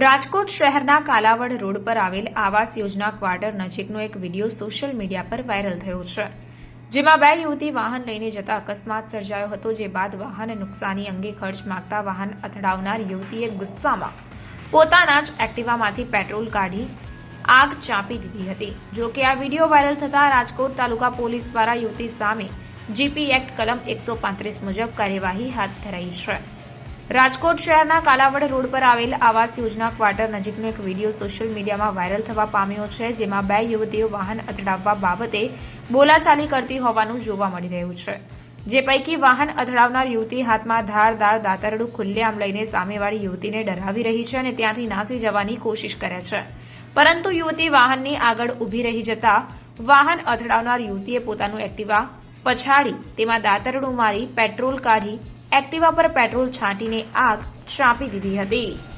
રાજકોટ શહેરના કાલાવડ રોડ પર આવેલ આવાસ યોજના ક્વાર્ટર નજીકનો એક વીડિયો સોશિયલ મીડિયા પર વાયરલ થયો છે, જેમાં બે યુવતી વાહન લઈને જતા અકસ્માત સર્જાયો હતો, જે બાદ વાહન નુકસાની અંગે ખર્ચ માંગતા વાહન અથડાવનાર યુવતીએ ગુસ્સામાં પોતાના જ એક્ટિવામાંથી પેટ્રોલ કાઢી આગ ચાંપી દીધી હતી. જો કે આ વીડિયો વાયરલ થતા રાજકોટ તાલુકા પોલીસ દ્વારા યુવતી સામે જીપી એક્ટ કલમ એકસો પાંત્રીસ મુજબ કાર્યવાહી હાથ ધરાઈ છે. રાજકોટ શહેરના કાલાવડ રોડ પર આવેલ આવાસ યોજના ક્વાર્ટર નજીકનો એક વીડિયો સોશિયલ મીડિયામાં વાયરલ થવા પામ્યો છે, જેમાં બે યુવતીઓ વાહન અથડાવવા બાબતે બોલાચાલી કરતી હોવાનું જોવા મળી રહ્યું છે. જે પૈકી વાહન અથડાવનાર યુવતી હાથમાં ધારદાર દાતરડું, ખુલ્લેઆમ લઈને સામેવાળી યુવતીને ડરાવી રહી છે અને ત્યાંથી નાસી જવાની કોશિશ કરે છે. પરંતુ યુવતી વાહનની આગળ ઊભી રહી જતા વાહન અથડાવનાર યુવતીએ પોતાનું એક્ટિવા પછાડી તેમાં દાતરડું મારી પેટ્રોલ કાઢી એક્ટિવા પર પેટ્રોલ છાંટીને આગ ચાંપી દીધી હતી.